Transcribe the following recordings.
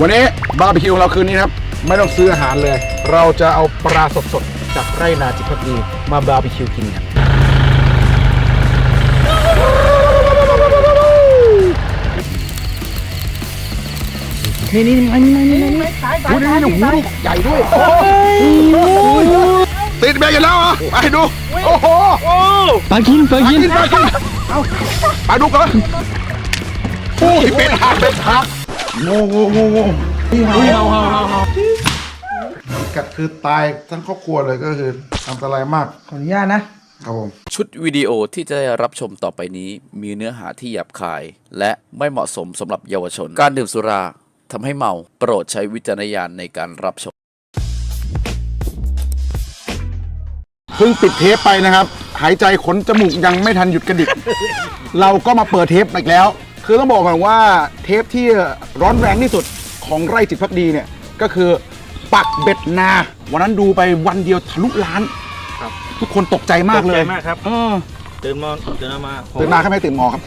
วันนี้บาร์บีคิวของเราคืนนี้ครับ ไม่ต้องซื้ออาหารเลย เราจะเอาปลาสดๆ จากไร่นาจิตพักดีมาบาร์บีคิวกินกันนี่นี่นี่นี่นี่นี่นี่ดูนี่นี่หูลูกใหญ่ด้วยติดแบกอยู่แล้วเหรอไปดู โอ้โหปลากินปลากินกินไปกินเอาไปดูกันโอ้ยเป็นหักเป็นหัก โง่โง่โง่โง่กัดคือตายทั้งครอบครัวเลยก็คืออันตรายมากขออนุญาตนะครับผมชุดวิดีโอที่จะได้รับชมต่อไปนี้ มีเนื้อหาที่หยาบคาย และไม่เหมาะสมสำหรับเยาวชน การดื่มสุราทำให้เมาโปรดใช้วิจารณญาณในการรับชมเพิ่งปิดเทปไปนะครับ หายใจขนจมูกยังไม่ทันหยุดกระดิก เราก็มาเปิดเทปอีกแล้ว คือต้องบอกก่อนว่าเทปที่ร้อนแรงที่สุดของไร่จิตพักดีเนี่ยก็คือปักเบ็ดนา วันนั้นดูไปวันเดียวทะลุล้านครับ ทุกคนตกใจมากเลยตกใจมากครับ เออตื่นมาตื่นมาตื่นมาแค่ไม่ตื่นหมอครับ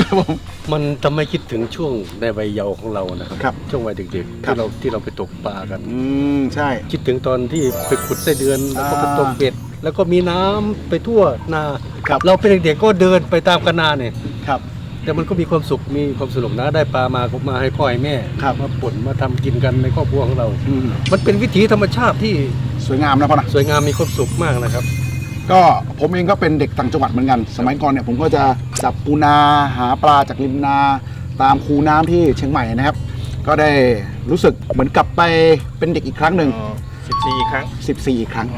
ครับผม มันทำให้คิดถึงช่วงในวัยเยาว์ของเรานะครับครับช่วงวัยเด็กๆ ครับ ที่เราที่เราไปตกปลากัน อืมใช่ คิดถึงตอนที่ไปขุดไส้เดือนแล้วก็ไปอ่าตกเบ็ดแล้วก็มีน้ำไปทั่วนาครับ เราเป็นเด็กๆก็เดินไปตามกันนาเนี่ย ครับ แต่มันก็มีความสุขมีความสนุกนะได้ปลามาก็มาให้พ่อให้แม่ครับ มาป่นมาทำกินกันในครอบครัวของเรา อืมมันเป็นวิถีธรรมชาติที่สวยงามนะพ่อนะสวยงามมีความสุขมากนะครับ ก็ผมเองก็เป็นเด็กต่างจังหวัดเหมือนกัน สมัยก่อนเนี่ยผมก็จะจับปูนาหาปลาจากริมนา ตามคูน้ำที่เชียงใหม่นะครับ ก็ได้รู้สึกเหมือนกลับไปเป็นเด็กอีกครั้งหนึ่ง สิบสี่ครั้ง 14อีกครั้ง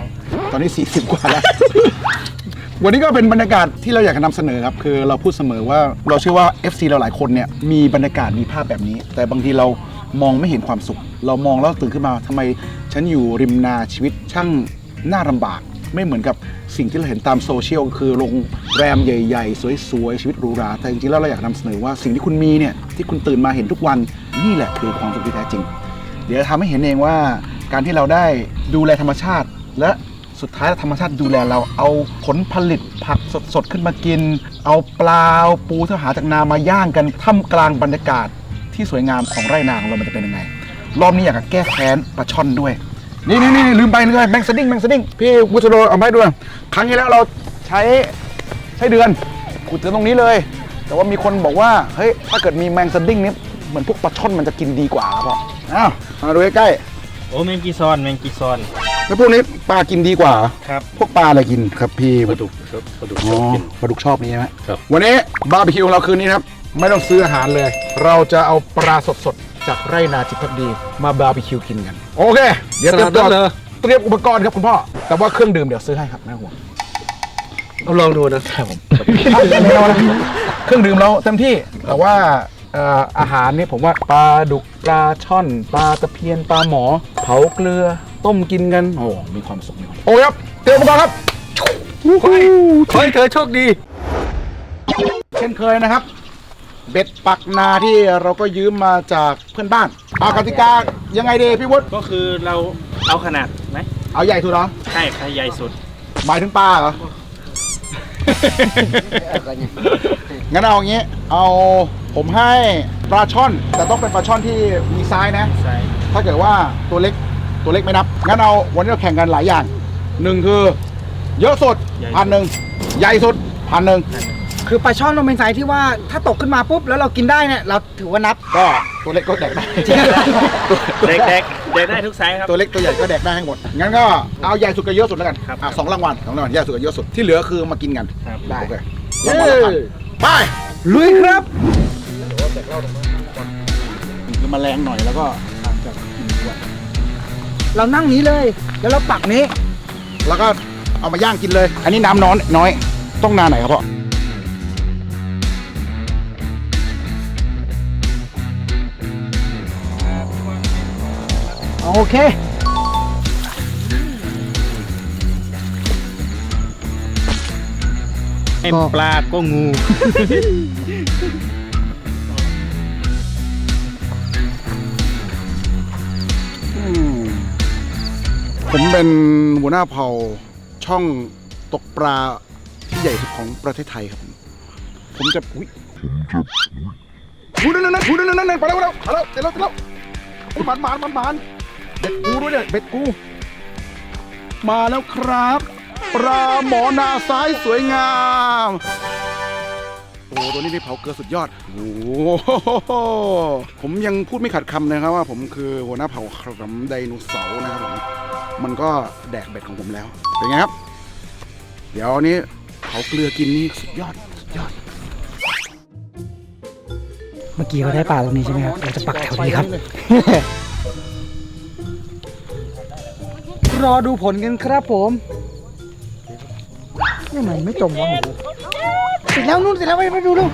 ตอนนี้ 40 กว่าแล้ว วันนี้ก็เป็นบรรยากาศที่เราอยากจะนำเสนอครับ คือเราพูดเสมอว่าเราเชื่อว่า FC เราหลายคนเนี่ยมีบรรยากาศมีภาพแบบนี้ แต่บางทีเรามองไม่เห็นความสุข เรามองแล้วตื่นขึ้นมาทำไมฉันอยู่ริมนาชีวิตช่างน่าลำบาก ไม่เหมือนกับสิ่งที่เราเห็นตามโซเชียลคือโรงแรมใหญ่ ๆ สวยๆชีวิตหรูหราแต่จริงๆแล้วเราอยากนำเสนอว่าสิ่งที่คุณมีเนี่ยที่คุณตื่นมาเห็นทุกวันนี่แหละคือความสุขที่แท้จริง เดี๋ยวทำให้เห็นเองว่าการที่เราได้ดูแลธรรมชาติ และสุดท้ายธรรมชาติดูแลเราเอาผลผลิตผักสดๆขึ้นมากิน เอาปลาเอาปูที่หาจากนามาย่างกันท่ามกลางบรรยากาศที่สวยงามของไร่นาของเรามันจะเป็นยังไงรอบนี้อยากจะแก้แค้นปลาช่อนด้วย นี่นี่นี่ลืมไปเลยแมงสดิ้งแมงสดิ้งพี่วุฒิโรเอาไม้ด้วยครั้งที่แล้วเราใช้ใช้เดือนขุดเจอตรงนี้เลย แต่ว่ามีคนบอกว่าเฮ้ยถ้าเกิดมีแมงสดิ้งนี่เหมือนพวกปลาช่อนมันจะกินดีกว่าครับพ่ออ้าวมาดูใกล้ๆโอ้แมงกีซอนแมงกีซอนแล้วพวกนี้ปลากินดีกว่า ครับพวกปลาอะไรกินครับพี่ปลาดุกครับปลาดุกอ๋ชออบกิน ปลาดุกชอบนี้ใช่ไหมครับ วันนี้บาร์บีคิวของเราคืนนี้นะครับ ไม่ต้องซื้ออาหารเลย เราจะเอาปลาสดๆ จากไร่นาจิตพักดีมาบาร์บีคิวกินกัน โอเค เดี๋ยวเตรียมตัวขนาดนั้นเหรอเตรียมอุปกรณ์ครับคุณพ่อ แต่ว่าเครื่องดื่มเดี๋ยวซื้อให้ครับไม่ต้องห่วงเอาลองดูนะครับผมแน่นอนนะเครื่องดื่มเราเต็มที่แต่ว่าเอ่ออาหารนี่ผมว่าปลาดุกปลาช่อน ปลาตะเพียนปลาหมอ เผาเกลือต้มกินกัน โอ้ มีความสุขมีความสุขโอ้ยครับเตรียมอุปกรณ์ครับขอให้เธอโชคดี เช่นเคยนะครับ เบ็ดปักนาที่เราก็ยืมมาจากเพื่อนบ้านอากติกายังไงดีพี่วุฒิก็คือเราเอาขนาดไหมเอาใหญ่สุดเหรอใช่ใครใหญ่สุดหมายถึงปลาเหรอ งั้นเอาอย่างงี้ เอาผมให้ปลาช่อน แต่ต้องเป็นปลาช่อนที่มีไซส์นะ ใช่ถ้าเกิดว่าตัวเล็กตัวเล็กไม่นับ งั้นเอาวันนี้เราแข่งกันหลายอย่างหนึ่งคือ เยอะสุดพันหนึ่งใหญ่สุดพันหนึ่ง คือปลาช่อนต้องเป็นไซส์ที่ว่าถ้าตกขึ้นมาปุ๊บแล้วเรากินได้เนี่ยเราถือว่านับ ก็ตัวเล็กก็แดกได้ เด็กเด็กเด็กได้ทุกไซส์ครับ ตัวเล็กตัวใหญ่ก็แดกได้ทั้งหมด งั้นก็เอาใหญ่สุดกับเยอะสุดแล้วกันครับอะสองรางวัลสองรางวัลใหญ่สุดกับเยอะสุดที่เหลือคือมากินกันครับ ได้โอเครางวัลละพันไปลุยครับคือมาแรงหน่อยแล้วก็ห่างจากกินด้วยเรานั่งนี้เลย แล้วเราปักนี้ แล้วก็เอามาย่างกินเลย อันนี้น้ำน้อยน้อย ต้องนานไหนครับพ่อ โอเค ไอ้ปลาก็งูอืมผมเป็นหัวหน้าเผ่าช่องตกปลาที่ใหญ่สุดของประเทศไทยครับผมผมจะอุ๊ยหูนั่นนั่นหูนั่นนั่นนั่นไปแล้วไปแล้วไปแล้วเสร็จแล้วเสร็จแล้วไอ้บานบานบานบาน เบ็ดกูด้วยเนี่ยเบ็ดกู มาแล้วครับปลาหมอนาซ้ายสวยงาม โอ้โหตัวนี้ได้เผาเกลือสุดยอด โอ้โหผมยังพูดไม่ขัดคำนะครับว่าผมคือหัวหน้าเผ่าขรำไดโนเสาร์นะครับผมมันก็แดกเบ็ดของผมแล้ว เป็นไงครับ เดี๋ยวอันนี้เผาเกลือกินนี่สุดยอดสุดยอด เมื่อกี้เขาได้ปลาตรงนี้ใช่ไหมครับ เราจะปักแถวนี้ครับ รอดูผลกันครับผมนี่มันไม่จมวะหมูเสร็จแล้วนู่นเสร็จแล้วไปไปดูดู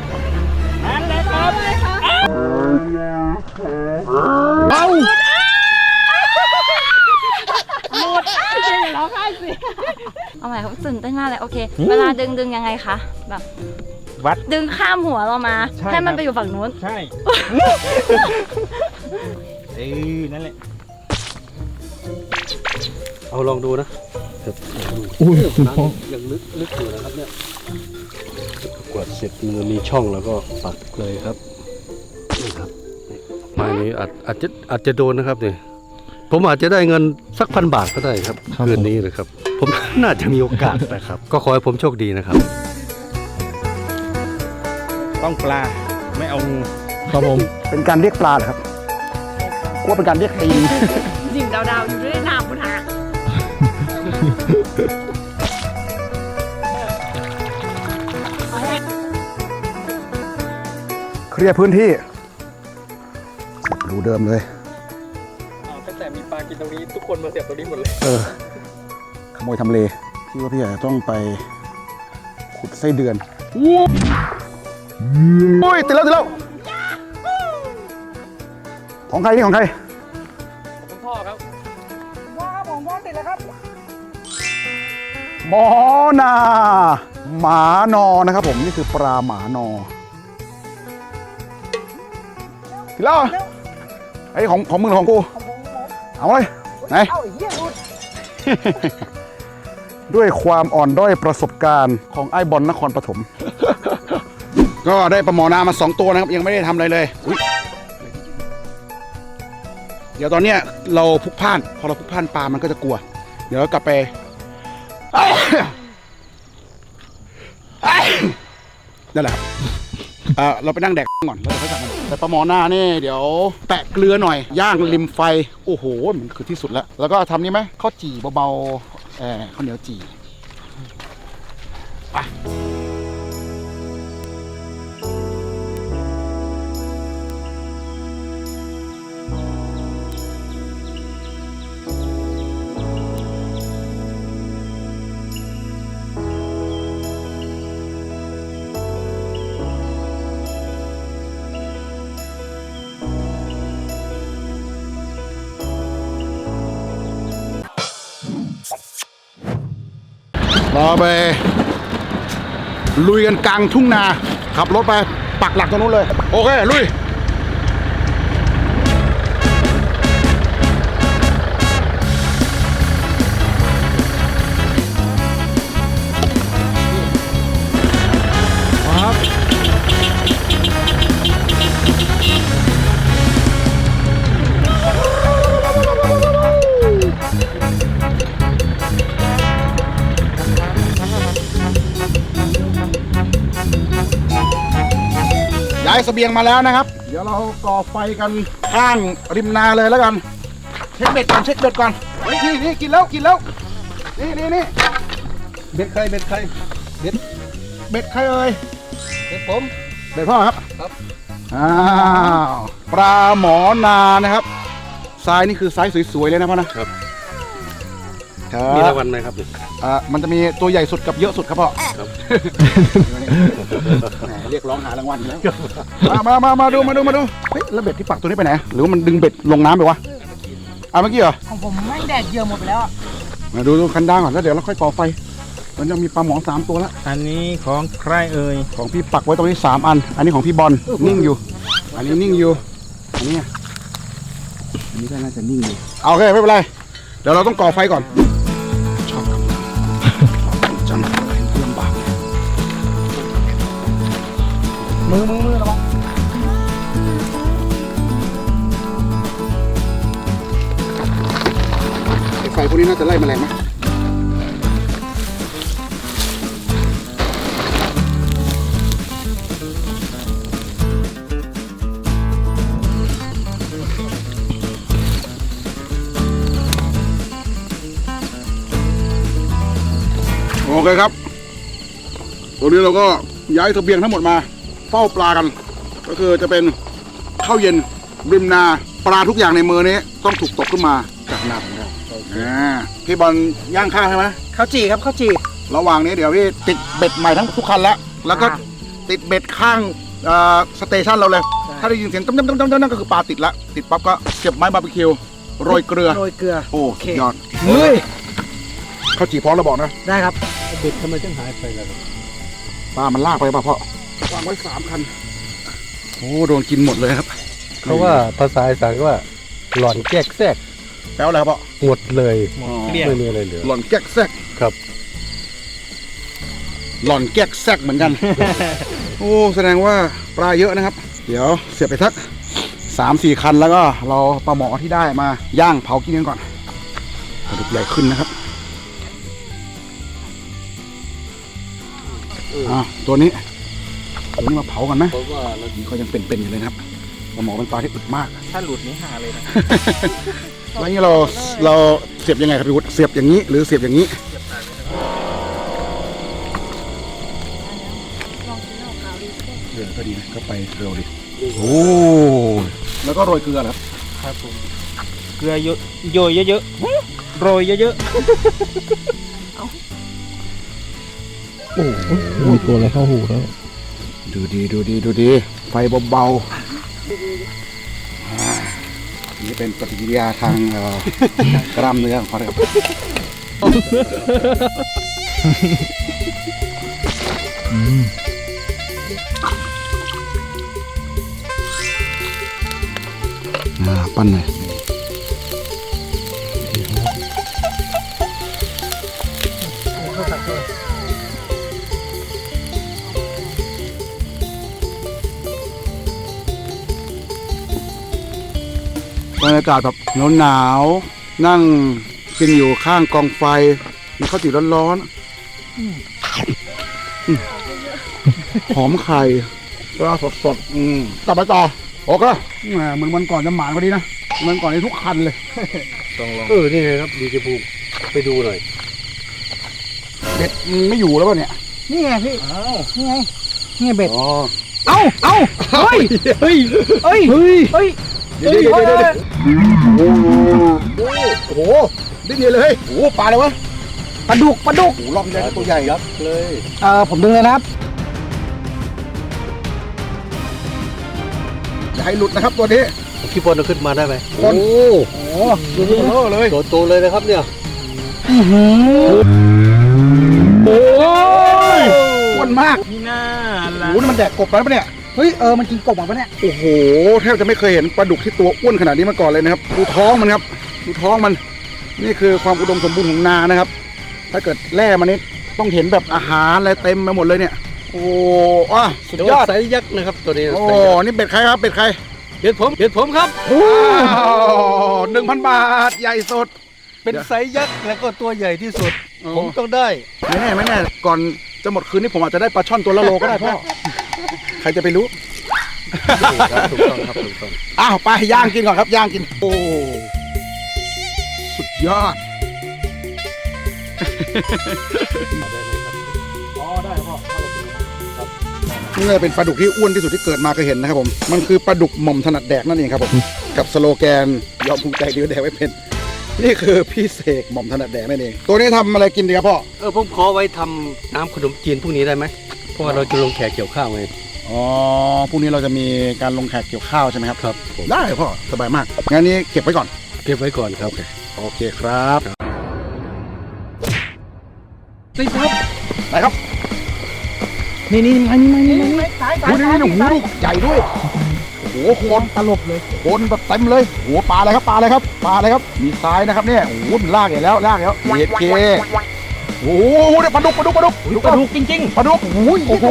เอาเอาใหม่ครับตื่นเต้นมากเลยโอเค เวลาดึงดึงยังไงคะแบบวัดดึงข้ามหัวเรามาใช่ให้มันครับไปอยู่ฝั่งนู้น ใช่เออนั่นแหละ เอาลองดูนะอุ้ยน้ำยังลึกลึกอยู่นะครับเนี่ยกวาดเสร็จมันมีช่องแล้วก็ปักเลยครับนี่ครับนี่ไมานี้อาจอาจจะอาจจะโดนนะครับเนี่ยผมอาจจะได้เงินสักพันบาทก็ได้ครับคืนนี้นะครับ ผมน่าจะมีโอกาสนะครับ ก็ขอให้ผมโชคดีนะครับ ต้องปลาไม่เอางูครับผมเป็นการเรียกปลาเหรอครับว่าเป็นการเรียกตีนดิ่งดาวๆอยู่ด้วยน้ำบนหาง เคลียร์พื้นที่รูเดิมเลยตั้งแต่มีปลากินตรงนี้ทุกคนมาเสียบตรงนี้หมดเลย เออ ขโมยทำเล พี่ว่าพี่อาจจะต้องไปขุดไส้เดือนโอ้ยติดแล้วติดแล้ว ของใครนี่ของใคร หมอนา หมานอนะครับผมนี่คือปลาหมานอติดแล้วเหรอไอ้ยของของมึงหรือของกูเอาเลยไหนเอาไอ้เหี้ยรุดด้วยความอ่อนด้อยประสบการณ์ของไอ้บอลนครปฐมก็ได้ปลาหมอนามาสองตัวนะครับ ยังไม่ได้ทำอะไรเลยอุ๊ยเดี๋ยวตอนเนี้ยเราพลุกพล่าน พอเราพลุกพล่านปลามันก็จะกลัว เดี๋ยวเรากลับไป นั่นแหละครับเอ่อเราไปนั่งแดกก่อนแล้วเดี๋ยวค่อยกลับมาแต่ปลาหมอหน้านี่เดี๋ยวแปะเกลือหน่อย ย่างริมไฟ โอ้โห มันคือที่สุดแล้ว แล้วก็ทำนี่ไหมข้าวจี่เบาๆเออข้าวเหนียวจี่ไป เราไป ลุยกันกลางทุ่งนา ขับรถไปปักหลักตรงนู้นเลย โอเค ลุยายเสบียงมาแล้วนะครับ เดี๋ยวเราก่อไฟกันข้างริมนาเลยแล้วกัน เช็คเบ็ดก่อนเช็คเบ็ดก่อนเฮ้ยนี่นี่กินแล้วกินแล้วนี่นี่นี่เบ็ดใครเบ็ดใครเบ็ดใครเอ่ยเบ็ดผมเบ็ดพ่อครับครับอ้าวปลาหมอนานะครับทรายนี่คือไซส์สวยๆเลยนะพ่อนะครับ คมีรัราบงวัลไหมครับเนี่ยอ่ามันจะมีตัวใหญ่สุดกับเยอะสุดครับพ่อครับแหมเรียกร้องหารางวัลอีกแล้วมามามามาดูมาดูมาดูเฮ้ยแล้วเบ็ดที่ปักตัวนี้ไปไหนหรือว่ามันดึงเบ็ดลงน้ำไปวะอะเมื่อกี้เหรอของผมแม่งแดดเหยื่อหมดไปแล้วอะมาดูดูคันดางก่อนแล้วเดี๋ยวเราค่อยก่อไฟ มันยังมีปลาหมอสามตัวแล้วอันนี้ของใครเอ่ยของพี่ปักไว้ตรงนี้สามอัน อันนี้ของพี่บอลนิ่งอยู่ อันนี้นิ่งอยู่อันนี้อะอันนี้ก็น่าจะนิ่งอยู่เอาโอเคไม่เป็นไรเดี๋ยวเราต้องก่อไฟก่อน มือมือมือระวังไฟพวกนี้น่าจะไล่มแมลงไหมโอเคครับตันนี้เราก็ย้ายทะเบียงทั้งหมดมา เฝ้าปลากัน ก็คือจะเป็นข้าวเย็นริมนาปลาทุกอย่างในมือนี้ต้องถูกตกขึ้นมาจากนาของเราอ่าพี่บอลย่างข้าวใช่ไหมข้าวจี่ครับข้าวจี่ระหว่างนี้เดี๋ยวพี่ติดเบ็ดใหม่ทั้งทุกคันแล้วแล้วก็อ่าติดเบ็ดข้างเอ่อสเตชันเราเลยใช่ถ้าได้ยินเสียงตั้มตั้มตั้มตั้มตั้มก็คือปลาติดละติดปั๊บก็เสียบไม้บาร์บีคิวโรยเกลือโรยเกลือโอ้โอเคสุดยอดเฮ้ยข้าวจี่พร้อมเราบอกนะ ได้ครับเด็กทำไมจึงหายไปล่ะครับปลามันลากไปป่ะพ่อ วางไว้สามคัน โอ้โดนกินหมดเลยครับเขาว่าภาษาอีสานก็ว่า หล่อนแจกแทรกแปลว่าอะไรครับพ่อหมดเลยอ๋อไม่มีอะไรเหลือหล่อนแก๊กแซกครับ หล่อนแก๊กแซกเหมือนกัน โอ้แสดงว่าปลาเยอะนะครับ เดี๋ยวเสียบไปทักสามสี่คันแล้วก็เราปลาหมอที่ได้มาย่างเผากินกันก่อนปลาดุกใหญ่ขึ้นนะครับอ่าตัวนี้ ตัวนี้มาเผากันไหมเพราะว่าเรานี่ก็ยังเป็นๆอยู่เลยนะครับปลาหมอเป็นปลาที่อึดมากถ้าหลุดนี่หาเลยนะแล้วนี่เราเราเสียบยังไงครับพี่วุฒิเสียบอย่างนี้ หรือเสียบอย่างนี้เออก็ดีนะก็ไปเร็วดิโอ้แล้วก็โรยเกลือเหรอครับครับผมเกลือเยอะโยยเยอะๆโรยเยอะมีตัวอะไรเข้าหูแล้ว ดูดีดูดีดูดี ไฟเบาๆนี่เป็นปฏิกิริยาทางเอ่อกล้ามเนื้อของเขาเลยครับอ่าปั้นหน่อย รรยากาศแบบหนาวๆนั่งกินอยู่ข้างกองไฟมีข้าวจี่ร้อนๆอืมหอมไข่ปลาสดๆอืมกลับไปต่อโอเคแหมเหมือนวันก่อนจะหมานกว่านี้นะเหมือนก่อนนี้ทุกคันเลยเออ นี่ไงครับ ดีเจภูมิไปดูหน่อย เบ็ดมันไม่อยู่แล้วป่ะเนี่ยนี่ไงพี่นี่ไงนี่ไงเบ็ดอ๋อเอ้าเอ้าเฮ้ยเฮ้ยเฮ้ยเฮ้ยเฮ้ย เดี๋ยวเดี๋ยวเดี๋ยวเดี๋ยวโอ้โหโอ้โหได้เดียวเลยโอ้โหปลาเลยวะปลาดุกปลาดุกโอ้โหรอบใหญ่ตัวใหญ่ยับเลยเอ่อผมดึงเลยนะครับอย่าให้หลุดนะครับตัวนี้พี่บอลเอาขึ้นมาได้ไหมคนโอ้โอ้โหดูดิเบลอเลยตัวโตเลยนะครับเนี่ยโอ้ยอ้วนมากๆนี่น่าโอ้ละโหนี่มันแดกกบแล้วปะเนี่ย เฮ้ยเออมันกินกบเหรอปะเนี่ยโอ้โหแทบจะไม่เคยเห็นปลาดุกที่ตัวอ้วนขนาดนี้มาก่อนเลยนะครับดูท้องมันครับดูท้องมัน นี่คือความอุดมสมบูรณ์ของนานะครับ ถ้าเกิดแร่มันนี่ต้องเห็นแบบอาหารอะไรเต็มไปหมดเลยเนี่ย โอ้อะสุดเดี๋ยวยอดไซส์ยักษ์นะครับตัวนี้โอ้ไซส์ยักษ์นี่เป็ดใครครับเป็ดใครเห็นผมเห็นผมครับหนึ่งพันบาทใหญ่สุดเป็นไซส์ยักษ์แล้วก็ตัวใหญ่ที่สุดโอ้ผมต้องได้ไม่แน่ไม่แน่ก่อนจะหมดคืนนี้ผมอาจจะได้ปลาช่อนตัวละโลก็ได้พ่อใค รจะไปรู้ถูกต้องครับถูกต้องอ้าวไปย่างกินก่อนครับย่างกิน โอ้สุดยอดอ๋อได้พ่อพ่อจะดูครับนี่เลยเป็นปลาดุกที่อ้วนที่สุดที่เกิดมาเคยเห็นนะครับผม มันคือปลาดุกหม่อมถนัดแดกนั่นเองครับผม กับสโลแกนยอมภูมิใจดีกว่าแดกไม่เป็น นี่คือพี่เสกหม่อมถนัดแดกนั่นเอง ตัวนี้ทำอะไรกินดีครับพ่อ เออผมขอไว้ทำน้ำขนมจีนพวกนี้ได้ไหม เพราะว่าเราจะลงแขกเกี่ยวข้าวไง อ๋อพรุ่งนี้เราจะมีการลงแขกเกี่ยวข้าวใช่ไหมครับ ครับผมได้พ่อสบายมาก งั้นนี้เก็บไว้ก่อน เก็บไว้ก่อนครับ โอเคครับติดครับไปครับ นี่นี่มานี่มานี่มานี่สายสายโอ้นี่สายนี่โอ้โหสายลูกใหญ่ด้วยโอ้โหโคนตลบเลยโคนแบบเต็มเลยโอ้โหปลาอะไรครับปลาอะไรครับปลาอะไรครับ มีซ้ายนะครับเนี่ยโอ้โหมันลากใหญ่แล้วลากใหญ่แล้วเอเค โอ้โหเนี่ยปลาดุกปลาดุกปลาดุกปลาดุกจริงปลาดุกโอ้โหโอ้โห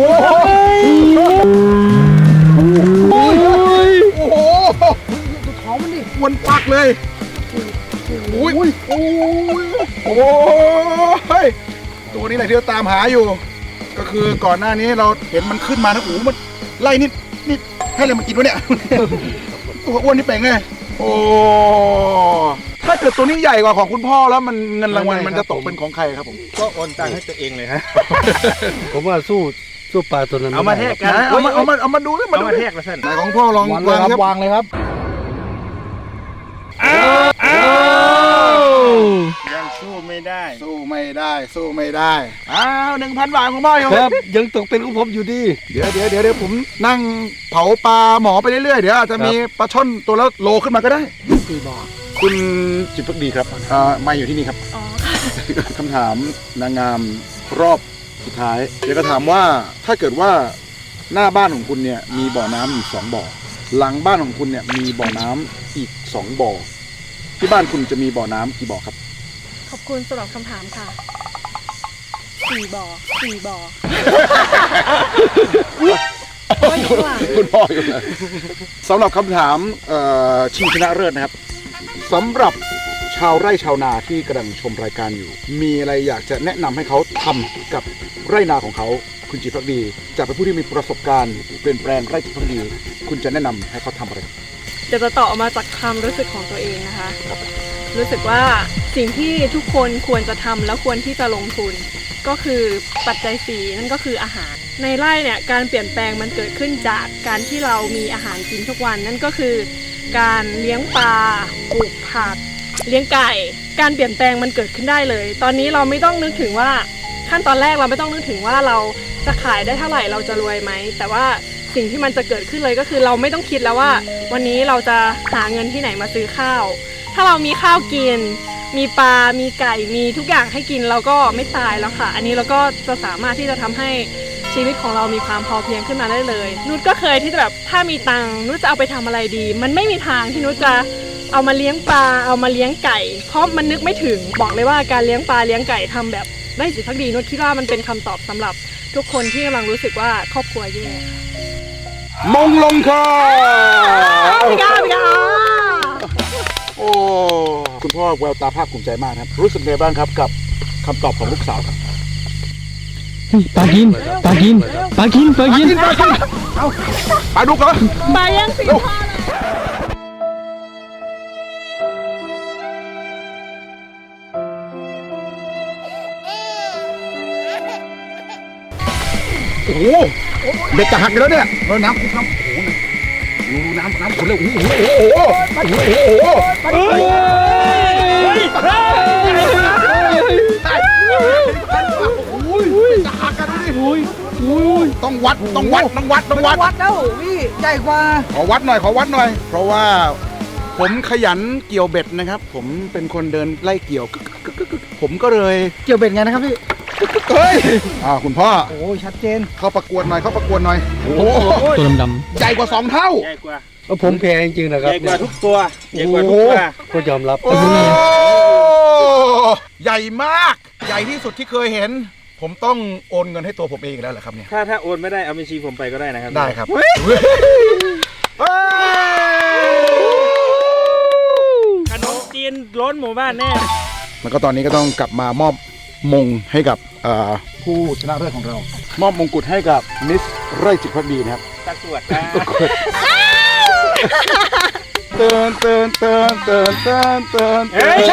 โอ้โหๆดูท้องมันดิอ้วนปักเลยโอ้โหโอ้ยโอ้ยโอ้ยโอ้ยตัวนี้แหละที่เราตามหาอยู่ ก็คือก่อนหน้านี้เราเห็นมันขึ้นมานะโอ้โหมันไล่นิดนิดให้อะไรมันกินวะเนี่ยตัวอ้วนนี่เป่งเลยโอ้ ถ้าเกิดตัวนี้ใหญ่กว่าของคุณพ่อแล้วมันเงินรางวัลมันจะตกเป็นของใครครับผม ก็โอนตังค์ให้ตัวเองเลยฮะ ผมว่าสู้สู้ปลาตัวนั้นเอามาแทกกันไหนเอามาเอามาเอามาดูดิมาเอาดูมาดิแทกแล้วท่านไหนของพ่อลองวางเลยครับสิวางเลยครับยังสู้ไม่ได้ สู้ไม่ได้สู้ไม่ได้อ้าวหนึ่งพันบาทของพ่ออยู่ครับ ยังตกเป็นของผมอยู่ดี เดี๋ยวเดี๋ยวเดี๋ยวเดี๋ยวผมนั่งเผาปลาหมอไปเรื่อยๆเดี๋ยวอาจจะมีปลาช่อนตัวละโลขึ้นมาก็ได้ สี่บ่อ คุณจิตพักดีครับอ่ามาอยู่ที่นี่ครับ อ๋อคำถามนางงามรอบสุดท้ายเดี๋ยวก็ถามว่าถ้าเกิดว่าหน้าบ้านของคุณเนี่ยมีบ่อน้ำอยู่สองบ่อ หลังบ้านของคุณเนี่ยมีบ่อน้ำอีกสองบ่อ ที่บ้านคุณจะมีบ่อน้ำกี่บ่อครับ ขอบคุณสำหรับคำถามค่ะสี่บ่อสี่บ่อไม่ดีกว่า คุณพ่ออยู่เลยสำหรับคำถามเอ่อชิงชนะเลิศนะครับ สำหรับชาวไร่ชาวนาที่กำลังชมรายการอยู่ มีอะไรอยากจะแนะนำให้เขาทำกับไร่นาของเขา คุณจิตพักดี จากเป็นผู้ที่มีประสบการณ์เปลี่ยนแปลงไร่จิตพักดี คุณจะแนะนำให้เขาทำอะไรครับ เดี๋ยวจะตอบออกมาจากความรู้สึกของตัวเองนะคะรู้สึกว่าสิ่งที่ทุกคนควรจะทำแล้วควรที่จะลงทุน ก็คือปัจจัยสีนั่นก็คืออาหาร ในไร่เนี่ยการเปลี่ยนแปลงมันเกิดขึ้นจากการที่เรามีอาหารกินทุกวันนั่นก็คือ การเลี้ยงปลาปลูกผัก เลี้ยงไก่ การเปลี่ยนแปลงมันเกิดขึ้นได้เลย ตอนนี้เราไม่ต้องนึกถึงว่าขั้นตอนแรกเราไม่ต้องนึกถึงว่าเราจะขายได้เท่าไหร่เราจะรวยไหม แต่ว่าสิ่งที่มันจะเกิดขึ้นเลยก็คือเราไม่ต้องคิดแล้วว่า วันนี้เราจะหาเงินที่ไหนมาซื้อข้าว ถ้าเรามีข้าวกิน มีปลา มีไก่ มีทุกอย่างให้กินเราก็ไม่ตายแล้วค่ะ อันนี้เราก็จะสามารถที่จะทำให้ ชีวิตของเรามีความพอเพียงขึ้นมาได้เลย นุชก็เคยที่จะแบบถ้ามีตังค์นุชจะเอาไปทำอะไรดี มันไม่มีทางที่นุชจะเอามาเลี้ยงปลาเอามาเลี้ยงไก่ เพราะมันนึกไม่ถึงบอกเลยว่าการเลี้ยงปลาเลี้ยงไก่ทำแบบได้สิทธิพักดีนุชคิดว่ามันเป็นคำตอบสำหรับทุกคนที่กำลังรู้สึกว่าครอบครัวแย่มงลงค่ะพี่กาพี่กาโอ้คุณพ่อแววตาภาคภูมิใจมากนะครับ รู้สึกไงบ้างครับกับคำตอบของลูกสาวครับ ปลากินปลากินปลากินปลากินปลากินเอาปลาดุกเหรอปลาย่างสีพ่อเลยโอ้โหเด็กจะหักอยู่แล้วเนี่ยเราน้ำคุกน้ำโอ้โหดูน้ำน้ำขุนเลยโอ้โหโอ้โหโอ้โหโอ้โหโอ้โหจะหัก กันดูดิต้องวัดต้องวัดต้องวัดต้องวัดวัดแล้วพี่ใหญ่กว่าขอวัดหน่อยขอวัดหน่อย เพราะว่าผมขยันเกี่ยวเบ็ดนะครับ ผมเป็นคนเดินไล่เกี่ยวกึกกึกกึกกึกผมก็เลยเกี่ยวเบ็ดไงนะครับพี่เฮ้ยอ่าคุณพ่อโอ้ยชัดเจนเข้าประกวดหน่อยเข้าประกวดหน่อยโอ้โหตัวดใหญ่กว่าสองเท่าใหญ่กว่าแล้วผมแพ้จริงๆนะครับใหญ่กว่าทุกตัวใหญ่กว่าทุกตัวก็ยอมรับโอ้ใหญ่มาก ใหญ่ที่สุดที่เคยเห็น ผมต้องโอนเงินให้ตัวผมเองอีกแล้วเหรอครับเนี่ย ถ้าถ้าโอนไม่ได้เอาบัญชีผมไปก็ได้นะครับได้ครับเฮ้ยขนมจีนล้นหมู่บ้านแน่ แล้วก็ตอนนี้ก็ต้องกลับมามอบมงให้กับเอ่อผู้ชนะเลิศของเรา มอบมงกุฎให้กับมิสไร่จิตพักดีนะครับตะกรวดครับ เตือนเตือนเตือนเตือนเตือนเตือนเตืเฮ้อนย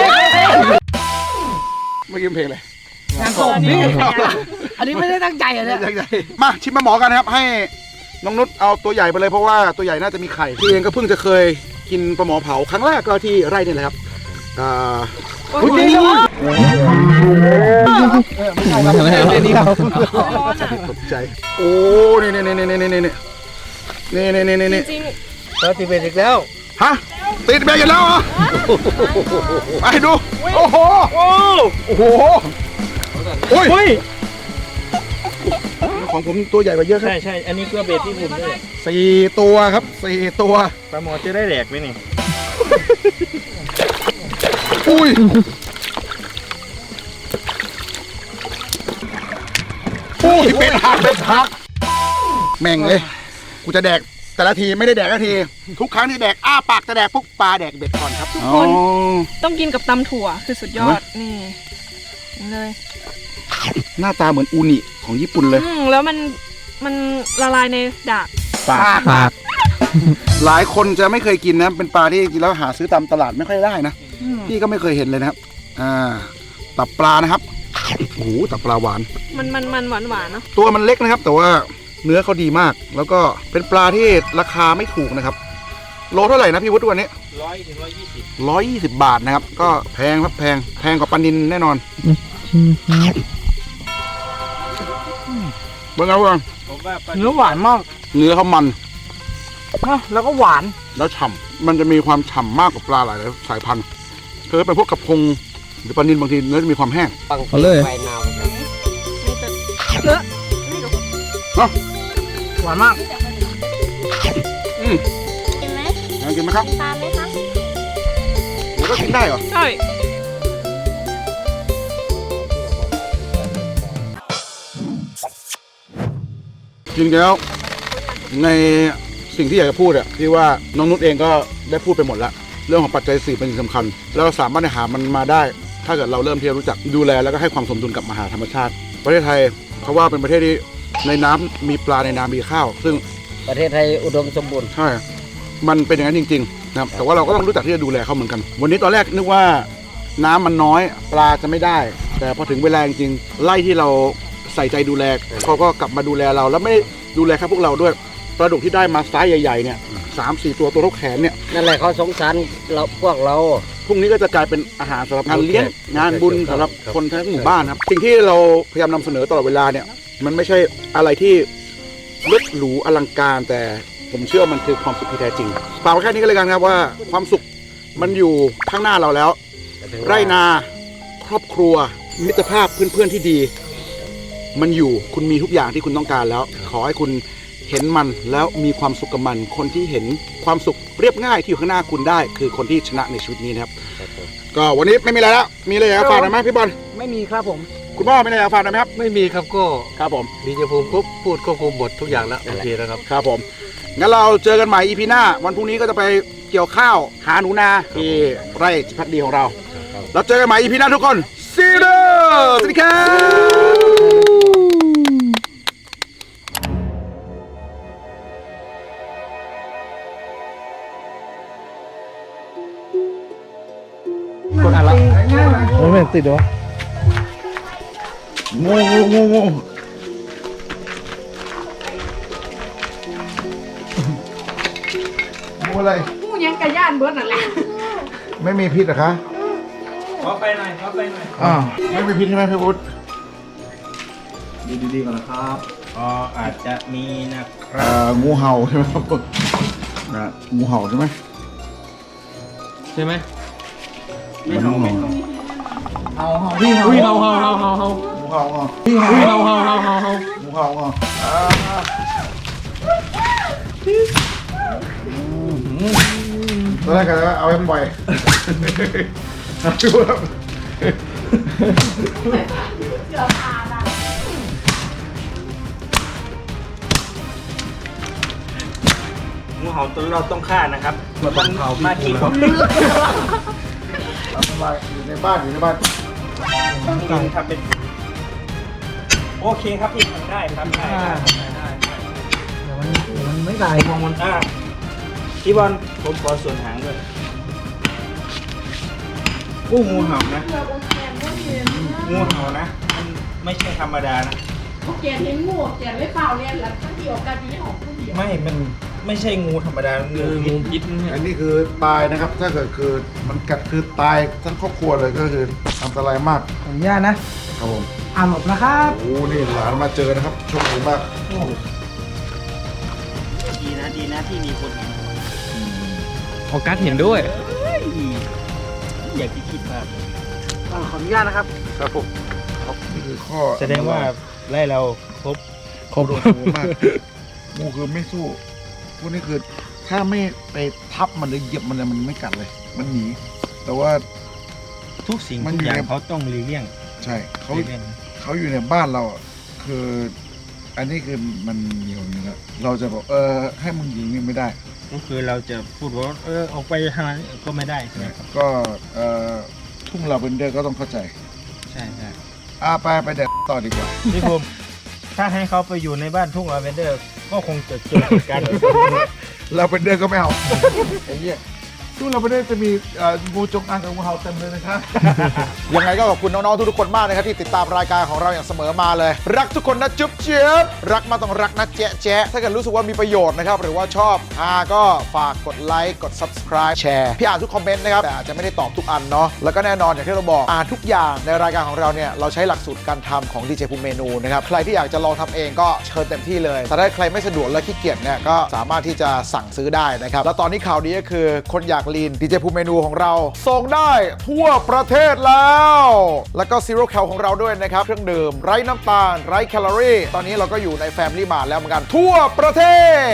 เมื่อกี้เพลงอะไร งานศพพี่อันนี้ไม่ได้ตั้งใจอะเนี่ยมาชิมมาหมอกันนะครับ ให้น้องนุชเอาตัวใหญ่ไปเลยเพราะว่าตัวใหญ่น่าจะมีไข่พี่เองก็เพิ่งจะเคยกินปลาหมอเผาครั้งแรกก็ที่ไร่นี่แหละครับอ่าอุ๊ยนี่นี่นี่ตกใจโอ้นี่นี่นี่นี่นี่นี่นี่นี่นี่นี่นี่นี่จริงปลาติเบตอีกแล้วฮะติดเบรกกันแล้วเหรอไปดูโอ้โหโอ้โอ้โห โอ้ยเฮ้ยของผมตัวใหญ่กว่าเยอะครับใช่ใช่อันนี้ก็เบ็ดที่ผมด้วยสี่ตัวครับสี่ตัวปลาหมอจะได้แหลกไหมนี่อุ้ยอุ้ยเป็นหักเป็นหักแม่งเลยกูจะแดกแต่แต่ละทีไม่ได้แดกละที ทุกครั้งที่แดกอ้าปากจะแดกปุ๊บปลาแดกเบ็ดก่อนครับทุกคน ต้องกินกับตำถั่วคือสุดยอด นี่นี่เลย หน้าตาเหมือนอูนิของญี่ปุ่นเลย อืมแล้วมันมันละลายในดากปากปากหลายคนจะไม่เคยกินนะ เป็นปลาที่กินแล้วหาซื้อตามตลาดไม่ค่อยได้นะพี่ก็ไม่เคยเห็นเลยนะครับ อ่า ตับปลานะครับโอ้โหตับปลาหวาน มันมันมันหวานหวานๆเนาะตัวมันเล็กนะครับ แต่ว่าเนื้อเขาดีมาก แล้วก็เป็นปลาที่ราคาไม่ถูกนะครับ โลเท่าไหร่นะพี่วุฒิวันนี้ร้อยถึงร้อยยี่สิบร้อยยี่สิบบาทนะครับ ก็แพงครับแพงแพงกว่าปลานินแน่นอน เบิ่งเอาเบิ่งผมว่าปลาเนื้อหวานมากเนื้อเขามันนะแล้วก็หวานแล้วฉ่ำมันจะมีความฉ่ำมากกว่าปลาหลายสายพันธุ์คือเป็นพวกกระพงหรือปลานินบางทีเนื้อจะมีความแห้งเอาเลยนี่จะเออนี่ดูหวานมากกินไหมอยากกินไหมครับ ตามไหมคะเดี๋ยวก็กินได้เหรอ ใช่ จริงๆแล้วในสิ่งที่อยากจะพูดอะที่ว่าน้องนุชเองก็ได้พูดไปหมดแล้วเรื่องของปัจจัยสี่เป็นสิ่งสำคัญ แล้วเราสามารถหามันมาได้ ถ้าเกิดเราเริ่มที่จะรู้จักดูแลแล้วก็ให้ความสมดุลกับมหาธรรมชาติ ประเทศไทยเขาว่าเป็นประเทศที่ในน้ำมีปลาในน้ำมีข้าว ซึ่งประเทศไทยอุดมสมบูรณ์ใช่มันเป็นอย่างนั้นจริงๆนะครับแต่ว่าเราก็ต้องรู้จักที่จะดูแลเขาเหมือนกัน วันนี้ตอนแรกนึกว่าน้ำมันน้อยปลาจะไม่ได้ แต่พอถึงเวลาจริงๆไล่ที่เรา ใส่ใจดูแลเขาก็กลับมาดูแลเราแล้วไม่ได้ดูแลแค่พวกเราด้วยปลาดุกที่ได้มาไซส์ใหญ่ๆเนี่ยสามสี่ตัวตัวเท่าแขนเนี่ยนั่นแหละเขาสงสารเราพวกเรา พรุ่งนี้ก็จะกลายเป็นอาหารสำหรับงานเลี้ยงครับงานบุญครับสำหรับครับคนทั้งหมู่บ้านครับสิ่งที่เราพยายามนำเสนอตลอดเวลาเนี่ย มันไม่ใช่อะไรที่ลดหรูอลังการแต่ผมเชื่อมันคือความสุขที่แท้จริงฝากไว้แค่นี้ก็เลยกันครับว่าความสุขมันอยู่ข้างหน้าเราแล้ว ไร่นาครอบครัว มิตรภาพเพื่อนๆที่ดี มันอยู่คุณมีทุกอย่างที่คุณต้องการแล้ว ขอให้คุณเห็นมันแล้วมีความสุขกับมัน คนที่เห็นความสุขเรียบง่ายที่อยู่ข้างหน้าคุณได้ คือคนที่ชนะในชีวิตนี้นะครับ ก็วันนี้ไม่มีอะไรแล้ว มีอะไรอยากจะฝากหน่อยไหมพี่บอลไม่มีครับผมคุณพ่อมีอะไรอยากจะฝากหน่อยไหมครับไม่มีครับก็ครับผมดีเจภูมิครบพูดก็ครบบททุกอย่างแล้วโอเคแล้วครับครับผมงั้นเราเจอกันใหม่ EP หน้า วันพรุ่งนี้ก็จะไปเกี่ยวข้าวหาหนูนาที่ไร่พักดีของเราเราเจอกันใหม่ EP หน้าทุกคนซีโร่สวัสดีครับ คนอะไรง่ายไหมโอ้ยไม่ติดวะโง่โง่โง่โง่โง่อะไรผู้ยังกระย่านเบิร์ดนั่นแหละไม่มีพิษเหรอคะ ขอไปหน่อยขอไปหน่อยอ่าไม่มีพิษใช่ไหมพี่วุฒิดีๆก่อนนะครับอ๋ออาจจะมีนะครับอ่างูเห่าใช่ไหมครับนะงูเห่าใช่ไหมใช่ไหม ไม่เห่าเห่าเอาเอาพี่เอาอุ้ยเฮาเฮาเฮาเฮาเฮางูเห่าเห่าพี่เอาอุ้ยเฮาเฮาเฮาเฮาเฮางูเห่าเห่าอ่าตอนแรกก็เอาให้มันบ่อยเอาดูครับงูเห่าตัวเราต้องฆ่านะครับมันต้องมากิน ผมเอาสบายอยู่ในบ้านอยู่ในบ้านต้องทำเป็นโอเคครับพี่ทำได้ครับได้ได้ได้ได้เดี๋ยวมันเดี๋ยวมันไม่ตายมองมันอ่าพี่บอลผมขอส่วนหางด้วยกู้งูเห่านะงูเห่านะมันไม่ใช่ธรรมดานะเกียนเห็นงูเกียนไม่เปล่าเรียนแล้วที่ออกการที่ของผู้เดียวไม่ มัน ไม่ใช่งูธรรมดางูพิษอันนี้คือตายนะครับ ถ้าเกิดคือมันกัดคือตายทั้งครอบครัวเลยก็คืออันตรายมากขออนุญาตนะครับผมอ่าหลบนะครับโอ้นี่หลานมาเจอนะครับโชคดีมากดีนะดีนะที่มีคนเห็นออกัสเห็นด้วยอยากที่คิดมากอ่าขออนุญาตนะครับครับผมครับนี่คือข้อแสดงว่าไล่เราครบครบงูมากงูคือไม่สู้พ วกนี้คือถ้าไม่ไปทับมันหรือเหยียบมันเลยมันไม่กัดเลย มันหนี แต่ว่า ทุกสิ่งมันทุกอยู่อย่างใน เขาต้องหลีกเลี่ยงใช่เขาหลีกเลี่ยงเขาอยู่ในบ้านเราอะคือ อันนี้คือมันมีอย่างนี้แล้วเราจะบอกเออให้มึงยิงนี่ไม่ได้ ก็คือเราจะพูดว่าเออออกไปทางนั้นก็ไม่ได้ใช่ไหมครับก็เอ่อทุ่งลาเวนเดอร์ก็ต้องเข้าใจใช่ใช่อ่าไปไปเด็ดต่อดีกว่า พี่ภูมิ ถ้าให้เขาไปอยู่ในบ้านทุ่งลาเวนเดอร์ ก็คงจะเจอเหตุการณ์แบบนี้ลาเวนเดอร์ก็ไม่เอาไอ้เหี้ย ทุ่งลาเวนเดอร์จะมีเอ่องูจงอางกับงูเห่าเต็มเลยนะครับ ยังไงก็ขอบคุณน้องๆทุกๆคนมากนะครับที่ติดตามรายการของเราอย่างเสมอมาเลย รักทุกคนนะจุ๊บเจี๊ยบรักมาต้องรักนะแจ๊ะแจ๊ะถ้าเกิดรู้สึกว่ามีประโยชน์นะครับ หรือว่าชอบอ่าก็ฝากกดไลค์กด subscribe แชร์พี่อ่านทุกคอมเมนต์นะครับแต่อาจจะไม่ได้ตอบทุกอันเนาะแล้วก็แน่นอนอย่างที่เราบอกอ่านทุกอย่างในรายการของเราเนี่ยเราใช้หลักสูตรการทำของดีเจภูมิเมนูนะครับใครที่อยากจะลองทำเองก็เชิญเต็มที่เลยแต่ถ้าใครไม่สะดวกและขี้เกียจเนี่ยก็สามารถที่จะสั่งซื้อได้นะครับแล้วตอนนี้ข่าวดีก็คือคนอยากลีนดีเจภูมิเมนูของเราส่งได้ทั่วประเทศแล้ว แล้วก็ซีโร่แคลของเราด้วยนะครับ เครื่องดื่มไร้น้ำตาล ไร้แคลอรี่ ตอนนี้เราก็อยู่ในแฟมลี่มาแล้วเหมือนกันทั่วประเทศ